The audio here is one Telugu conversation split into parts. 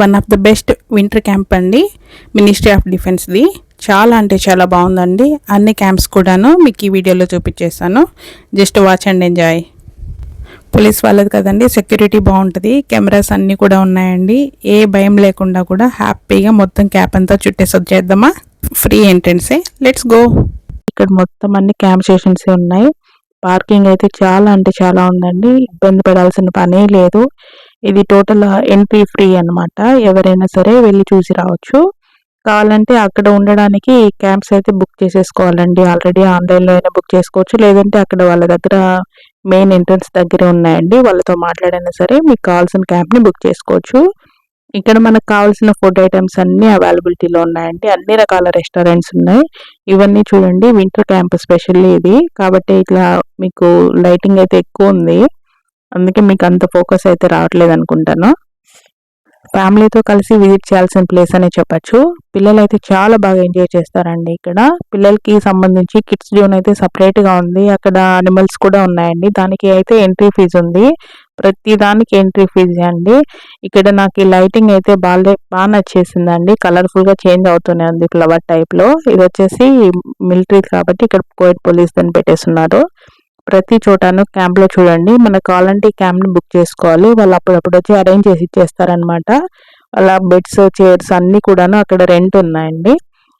One of the best winter camp అండి. మినిస్ట్రీ ఆఫ్ డిఫెన్స్ది చాలా అంటే చాలా బాగుందండి. అన్ని క్యాంప్స్ కూడాను మీకు ఈ వీడియోలో చూపించేస్తాను. Just watch and enjoy police వాళ్ళది కదండి సెక్యూరిటీ బాగుంటుంది. కెమెరాస్ అన్నీ కూడా ఉన్నాయండి. ఏ భయం లేకుండా కూడా హ్యాపీగా మొత్తం క్యాప్ అంతా చుట్టేసి వచ్చేద్దామా ఫ్రీ ఎంట్రెన్సే లెట్స్ గో ఇక్కడ మొత్తం అన్ని క్యాంప్ స్టేషన్స్ ఉన్నాయి. పార్కింగ్ అయితే చాలా అంటే చాలా ఉందండి. ఇబ్బంది పడాల్సిన పనే లేదు. ఇది టోటల్ ఎంట్రీ ఫ్రీ అనమాట ఎవరైనా సరే వెళ్ళి చూసి రావచ్చు. కావాలంటే అక్కడ ఉండడానికి క్యాంప్స్ అయితే బుక్ చేసేసుకోవాలండి. ఆల్రెడీ ఆన్లైన్లో అయినా బుక్ చేసుకోవచ్చు. లేదంటే అక్కడ వాళ్ళ దగ్గర మెయిన్ ఎంట్రన్స్ దగ్గరే ఉన్నాయండి. వాళ్ళతో మాట్లాడైనా సరే మీకు కావాల్సిన క్యాంప్ని బుక్ చేసుకోవచ్చు. ఇక్కడ మనకు కావాల్సిన ఫుడ్ ఐటమ్స్ అన్ని అవైలబిలిటీలో ఉన్నాయండి. అన్ని రకాల రెస్టారెంట్స్ ఉన్నాయి. ఇవన్నీ చూడండి. వింటర్ క్యాంప్ స్పెషల్లీ ఇది. కాబట్టి ఇట్లా మీకు లైటింగ్ అయితే ఎక్కువ ఉంది. అందుకే మీకు అంత ఫోకస్ అయితే రావట్లేదు అనుకుంటాను ఫ్యామిలీతో కలిసి విజిట్ చేయాల్సిన ప్లేస్ అనే చెప్పచ్చు. పిల్లలు అయితే చాలా బాగా ఎంజాయ్ చేస్తారండి ఇక్కడ. పిల్లలకి సంబంధించి కిడ్స్ జోన్ అయితే సపరేట్గా ఉంది. అక్కడ అనిమల్స్ కూడా ఉన్నాయండి. దానికి అయితే ఎంట్రీ ఫీజు ఉంది. ప్రతి దానికి ఎంట్రీ ఫీజు అండి. ఇక్కడ నాకు ఈ లైటింగ్ అయితే బాగా బాగా నచ్చేసిందండి. కలర్ఫుల్గా చేంజ్ అవుతూనే ఉంది ఫ్లవర్ టైప్లో. ఇది వచ్చేసి మిలిటరీ కాబట్టి ఇక్కడ కోవిడ్ పోలీస్ దాన్ని పెట్టేస్తున్నారు. ప్రతి చోటను క్యాంప్లో చూడండి. మనకు కావాలంటే ఈ బుక్ చేసుకోవాలి. వాళ్ళు అప్పుడప్పుడు వచ్చి అరేంజ్ చేసి ఇచ్చేస్తారనమాట అలా బెడ్స్ చైర్స్ అన్ని కూడాను అక్కడ రెంట్ ఉన్నాయండి.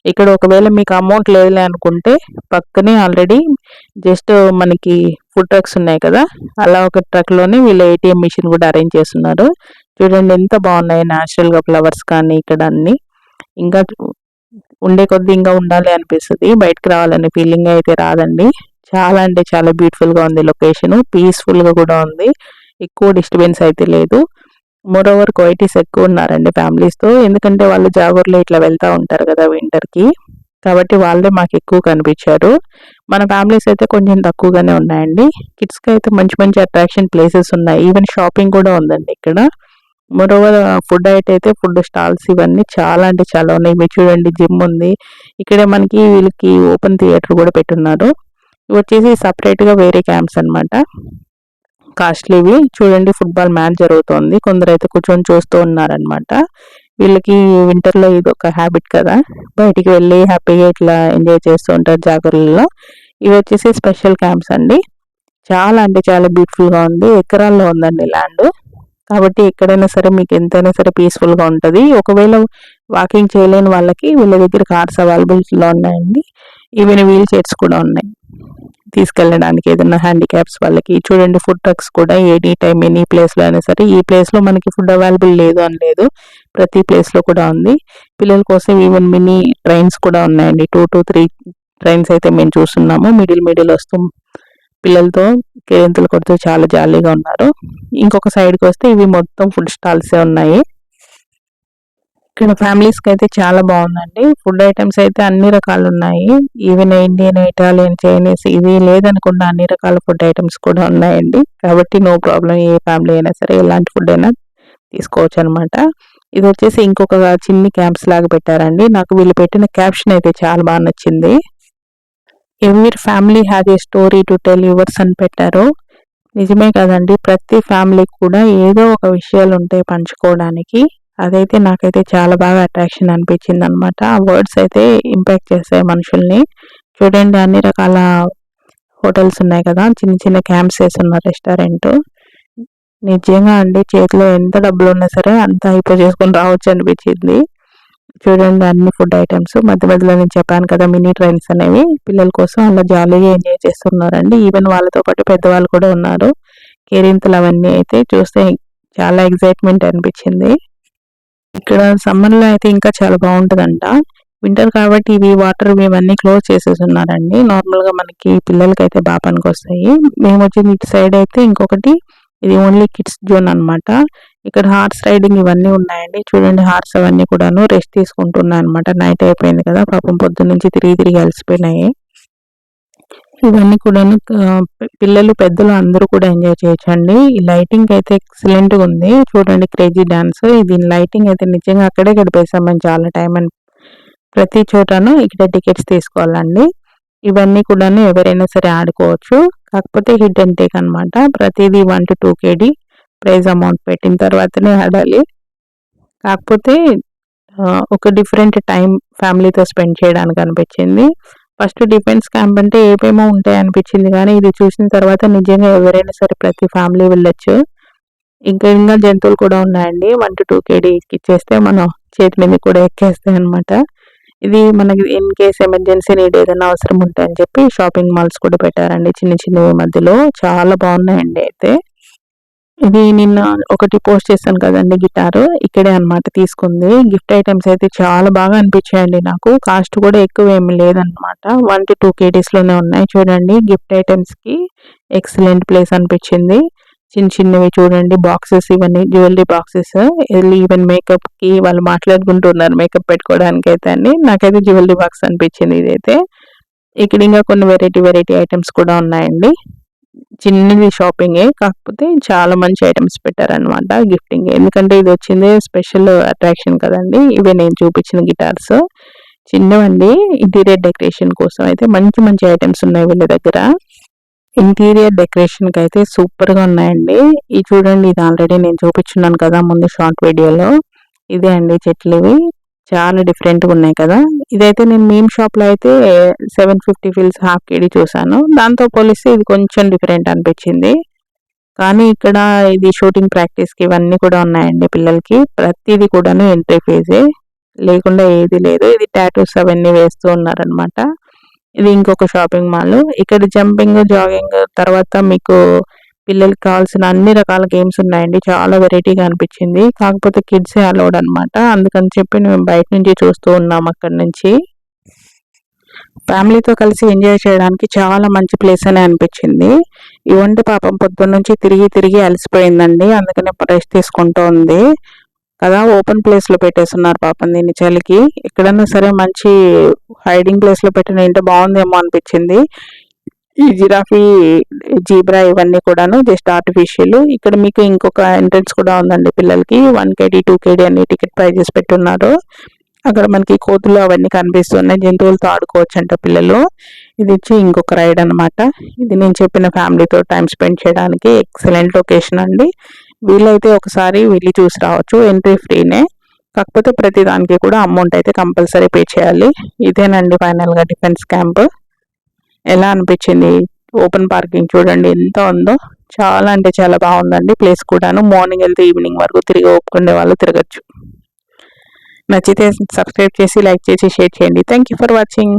ఇక్కడ ఒకవేళ మీకు అమౌంట్ లేదులే అనుకుంటే పక్కనే ఆల్రెడీ జస్ట్ మనకి ఫుడ్ ట్రక్స్ ఉన్నాయి కదా. అలా ఒక ట్రక్లోనే వీళ్ళు ఏటీఎం మిషన్ కూడా అరేంజ్ చేస్తున్నారు. చూడండి ఎంత బాగున్నాయి న్యాచురల్గా ఫ్లవర్స్ కానీ ఇక్కడ అన్ని. ఇంకా ఉండే కొద్ది ఇంకా ఉండాలి అనిపిస్తుంది. బయటకు రావాలనే ఫీలింగ్ అయితే రాదండి. చాలా అంటే చాలా బ్యూటిఫుల్గా ఉంది లొకేషన్ పీస్ఫుల్గా కూడా ఉంది. ఎక్కువ డిస్టర్బెన్స్ అయితే లేదు. మోర్ ఓవర్ క్వైటీస్ ఎక్కువ ఉన్నారండి ఫ్యామిలీస్తో. ఎందుకంటే వాళ్ళు జాగూర్లో ఇట్లా వెళ్తా ఉంటారు కదా వింటర్కి. కాబట్టి వాళ్ళే మాకు ఎక్కువ కనిపించారు. మన ఫ్యామిలీస్ అయితే కొంచెం తక్కువగానే ఉన్నాయండి. కిడ్స్కి అయితే మంచి మంచి అట్రాక్షన్ ప్లేసెస్ ఉన్నాయి. ఈవెన్ షాపింగ్ కూడా ఉందండి ఇక్కడ. మోరోవర్ ఫుడ్ అయితే ఫుడ్ స్టాల్స్ ఇవన్నీ చాలా అంటే చాలా ఉన్నాయి. మీరు చూడండి జిమ్ ఉంది. ఇక్కడే మనకి వీళ్ళకి ఓపెన్ థియేటర్ కూడా పెట్టున్నారు. ఇవి వచ్చేసి సపరేట్గా వేరే క్యాంప్స్ అనమాట కాస్ట్లీవి. చూడండి ఫుట్బాల్ మ్యాచ్ జరుగుతోంది. కొందరు అయితే కూర్చొని చూస్తూ ఉన్నారనమాట వీళ్ళకి వింటర్లో ఇది ఒక హ్యాబిట్ కదా. బయటికి వెళ్ళి హ్యాపీగా ఇట్లా ఎంజాయ్ చేస్తూ ఉంటారు జాగ్రత్తలో ఇవి వచ్చేసి స్పెషల్ క్యాంప్స్ అండి. చాలా అంటే చాలా బ్యూటిఫుల్గా ఉంది. ఎకరాల్లో ఉందండి ల్యాండ్ కాబట్టి ఎక్కడైనా సరే మీకు ఎంతైనా సరే పీస్ఫుల్గా ఉంటుంది. ఒకవేళ వాకింగ్ చేయలేని వాళ్ళకి వీళ్ళ దగ్గర కార్స్ అవైలబిలిటీలో ఉన్నాయండి. ఈవెన్ వీల్ చైర్స్ కూడా ఉన్నాయి. తీసుకెళ్ళడానికి ఏదైనా హ్యాండిక్యాప్స్ వాళ్ళకి. చూడండి ఫుడ్ ట్రక్స్ కూడా ఎనీ టైం ఎనీ ప్లేస్లో అయినా సరే ఈ ప్లేస్లో మనకి ఫుడ్ అవైలబుల్ లేదు అని లేదు. ప్రతి ప్లేస్లో కూడా ఉంది. పిల్లల కోసం ఈవెన్ మినీ ట్రైన్స్ కూడా ఉన్నాయండి. టూ టు త్రీ ట్రైన్స్ అయితే మేము చూస్తున్నాము. మిడిల్ మిడిల్ వస్తూ పిల్లలతో కేరింతలు కొడుతూ చాలా జాలీగా ఉన్నారు. ఇంకొక సైడ్కి కి వస్తే ఇవి మొత్తం ఫుడ్ స్టాల్సే ఉన్నాయి. ఇక్కడ ఫ్యామిలీస్కి అయితే చాలా బాగుందండి. ఫుడ్ ఐటమ్స్ అయితే అన్ని రకాలు ఉన్నాయి. ఈవెన్ ఇండియన్ ఇటాలియన్ చైనీస్ ఇవి లేదనుకున్న అన్ని రకాల ఫుడ్ ఐటమ్స్ కూడా ఉన్నాయండి. కాబట్టి నో ప్రాబ్లం ఏ ఫ్యామిలీ అయినా సరే ఎలాంటి ఫుడ్ అయినా తీసుకోవచ్చు అనమాట ఇది వచ్చేసి ఇంకొక చిన్ని క్యాంప్స్ లాగా పెట్టారండి. నాకు వీళ్ళు పెట్టిన క్యాప్షన్ అయితే చాలా బాగా నచ్చింది. Every family has a story to tell yours అని పెట్టారు. నిజమే కదండి. ప్రతి ఫ్యామిలీకి కూడా ఏదో ఒక విషయాలు ఉంటాయి పంచుకోవడానికి అదైతే నాకైతే చాలా బాగా అట్రాక్షన్ అనిపించింది అనమాట ఆ వర్డ్స్ అయితే ఇంపాక్ట్ చేస్తాయి మనుషుల్ని. చూడండి అన్ని రకాల హోటల్స్ ఉన్నాయి కదా చిన్న చిన్న క్యాంప్స్ వేస్తున్న రెస్టారెంట్ నిజంగా అండి చేతిలో ఎంత డబ్బులు ఉన్నా సరే అంత అయిపో చేసుకొని రావచ్చు అనిపించింది. చూడండి అన్ని ఫుడ్ ఐటమ్స్ మధ్య మధ్యలో నేను చెప్పాను కదా మినీ ట్రైన్స్ అనేవి. పిల్లల కోసం అలా జాలీగా ఎంజాయ్ చేస్తున్నారండి. ఈవెన్ వాళ్ళతో పాటు పెద్దవాళ్ళు కూడా ఉన్నారు. కేరింతలు అవన్నీ అయితే చూస్తే చాలా ఎగ్జైట్మెంట్ అనిపించింది. ఇక్కడ సమ్మర్లో అయితే ఇంకా చాలా బాగుంటదంట. వింటర్ కాబట్టి ఇవి వాటర్ ఇవన్నీ క్లోజ్ చేసేసి ఉన్నారండి నార్మల్గా మనకి పిల్లలకి అయితే బాగా పనికొస్తాయి. మేము వచ్చిన ఇటు సైడ్ అయితే ఇంకొకటి ఇది ఓన్లీ కిడ్స్ జోన్ అన్నమాట. ఇక్కడ హార్స్ రైడింగ్ ఇవన్నీ ఉన్నాయండి. చూడండి హార్స్ అవన్నీ కూడాను రెస్ట్ తీసుకుంటున్నాయి అనమాట నైట్ అయిపోయింది కదా పాపం పొద్దు నుంచి తిరిగి తిరిగి అలసిపోయినాయి. ఇవన్నీ కూడాను పిల్లలు పెద్దలు అందరూ కూడా ఎంజాయ్ చేయొచ్చండి. ఈ లైటింగ్ అయితే ఎక్సలెంట్గా ఉంది. చూడండి క్రేజీ డాన్స్. దీని లైటింగ్ అయితే నిజంగా అక్కడే గడిపేసామని చాలా టైం అని. ప్రతి చోటను ఇక్కడ టికెట్స్ తీసుకోవాలండి. ఇవన్నీ కూడాను ఎవరైనా సరే ఆడుకోవచ్చు. కాకపోతే హిట్ అండ్ టేక్ అనమాట ప్రతిదీ వన్ టు టూ కేడీ ప్రైజ్ అమౌంట్ పెట్టిన తర్వాతనే ఆడాలి. కాకపోతే ఒక డిఫరెంట్ టైం ఫ్యామిలీతో స్పెండ్ చేయడానికి అనిపించింది. ఫస్ట్ డిఫెన్స్ క్యాంప్ అంటే ఏమేమో ఉంటాయి అనిపించింది కానీ ఇది చూసిన తర్వాత నిజంగా ఎవరైనా సరే ప్రతి ఫ్యామిలీ వెళ్ళొచ్చు. ఇంకా ఇంకా జంతువులు కూడా ఉన్నాయండి. వన్ టు టూ కేడీ ఇచ్చేస్తే మనం చేతి మీద కూడా ఎక్కేస్తాయి అనమాట ఇది మనకి ఇన్ కేస్ ఎమర్జెన్సీ నీడ్ ఏదైనా అవసరం ఉంటాయని చెప్పి షాపింగ్ మాల్స్ కూడా పెట్టారండి చిన్న చిన్నవి మధ్యలో. చాలా బాగున్నాయండి అయితే. ఇది నిన్న ఒకటి పోస్ట్ చేశాను కదండి గిటార్. ఇక్కడే అన్నమాట తీసుకుంది. గిఫ్ట్ ఐటమ్స్ అయితే చాలా బాగా అనిపించాయండి నాకు. కాస్ట్ కూడా ఎక్కువ ఏమి లేదన్నమాట. వన్ టు టూ కేటీస్లోనే ఉన్నాయి చూడండి. గిఫ్ట్ ఐటమ్స్కి ఎక్సలెంట్ ప్లేస్ అనిపించింది. చిన్న చిన్నవి చూడండి. బాక్సెస్ ఇవన్నీ జ్యువెలరీ బాక్సెస్. ఈవెన్ మేకప్కి వాళ్ళు మాట్లాడుకుంటున్నారు మేకప్ పెట్టుకోవడానికి అయితే అండి నాకైతే జ్యువెలరీ బాక్స్ అనిపించింది ఇదైతే. ఇక్కడ ఇంకా కొన్ని వెరైటీ వెరైటీ ఐటమ్స్ కూడా ఉన్నాయండి. చిన్నది షాపింగే కాకపోతే చాలా మంచి ఐటమ్స్ పెట్టారనమాట గిఫ్టింగ్ ఎందుకంటే ఇది వచ్చింది స్పెషల్ అట్రాక్షన్ కదండి. ఇవే నేను చూపించిన గిటార్స్ చిన్నవండి. ఇంటీరియర్ డెకరేషన్ కోసం అయితే మంచి మంచి ఐటమ్స్ ఉన్నాయి వీళ్ళ దగ్గర. ఇంటీరియర్ డెకరేషన్కి అయితే సూపర్గా ఉన్నాయండి. ఇది చూడండి ఇది ఆల్రెడీ నేను చూపించున్నాను కదా ముందు షార్ట్ వీడియోలో ఇదే అండి చెట్లు ఇవి చాలా డిఫరెంట్గా ఉన్నాయి కదా. ఇదైతే నేను మీమ్ షాప్లో అయితే seven fifty fils half KD చూసాను. దాంతో పోలిస్తే ఇది కొంచెం డిఫరెంట్ అనిపించింది. కానీ ఇక్కడ ఇది షూటింగ్ ప్రాక్టీస్కి ఇవన్నీ కూడా ఉన్నాయండి పిల్లలకి. ప్రతిదీ కూడాను ఎంట్రీ ఫీజే లేకుండా ఏది లేదు. ఇది టాటూస్ అవన్నీ వేస్తూ ఉన్నారనమాట ఇది ఇంకొక షాపింగ్ మాల్ ఇక్కడ జంపింగ్ జాగింగ్ తర్వాత మీకు పిల్లలకి కావాల్సిన అన్ని రకాల గేమ్స్ ఉన్నాయండి. చాలా వెరైటీగా అనిపించింది. కాకపోతే కిడ్స్ అలౌడ్ అనమాట అందుకని చెప్పి మేము బయట నుంచి చూస్తూ ఉన్నాం అక్కడ నుంచి. ఫ్యామిలీతో కలిసి ఎంజాయ్ చేయడానికి చాలా మంచి ప్లేస్ అని అనిపించింది. ఇవంటే పాపం పొద్దున్న నుంచి తిరిగి తిరిగి అలసిపోయిందండి. అందుకనే రెస్ట్ తీసుకుంటూ ఉంది. కదా ఓపెన్ ప్లేస్లో పెట్టేస్తున్నారు పాపం దీన్ని చలికి. ఎక్కడన్నా సరే మంచి హైడింగ్ ప్లేస్లో పెట్టిన ఇంటే బాగుందేమో అనిపించింది. ఈ జిరాఫీ జీబ్రా ఇవన్నీ కూడాను జస్ట్ ఆర్టిఫిషియల్ ఇక్కడ మీకు ఇంకొక ఎంట్రన్స్ కూడా ఉందండి పిల్లలకి. వన్ కేడీ టూ కేడీ అన్ని టికెట్ ప్రైజెస్ పెట్టున్నారు. అక్కడ మనకి కోతులు అవన్నీ కనిపిస్తున్నాయి. జంతువులతో ఆడుకోవచ్చు అంట పిల్లలు. ఇది వచ్చి ఇంకొక రైడ్ అన్నమాట. ఇది నేను చెప్పిన ఫ్యామిలీతో టైం స్పెండ్ చేయడానికి ఎక్సలెంట్ లొకేషన్ అండి. వీలైతే ఒకసారి వెళ్ళి చూసి రావచ్చు. ఎంట్రీ ఫ్రీనే కాకపోతే ప్రతి దానికి కూడా అమౌంట్ అయితే కంపల్సరీ పే చేయాలి. ఇదేనండి ఫైనల్గా డిఫెన్స్ క్యాంప్ ఎలా అనిపించింది? ఓపెన్ పార్కింగ్ చూడండి ఎంత ఉందో. చాలా అంటే చాలా బాగుందండి ప్లేస్ కూడాను. మార్నింగ్ వెళ్తే ఈవినింగ్ వరకు తిరిగి ఒప్పుకునే వాళ్ళు తిరగచ్చు. నచ్చితే సబ్స్క్రైబ్ చేసి లైక్ చేసి షేర్ చేయండి. Thank you for watching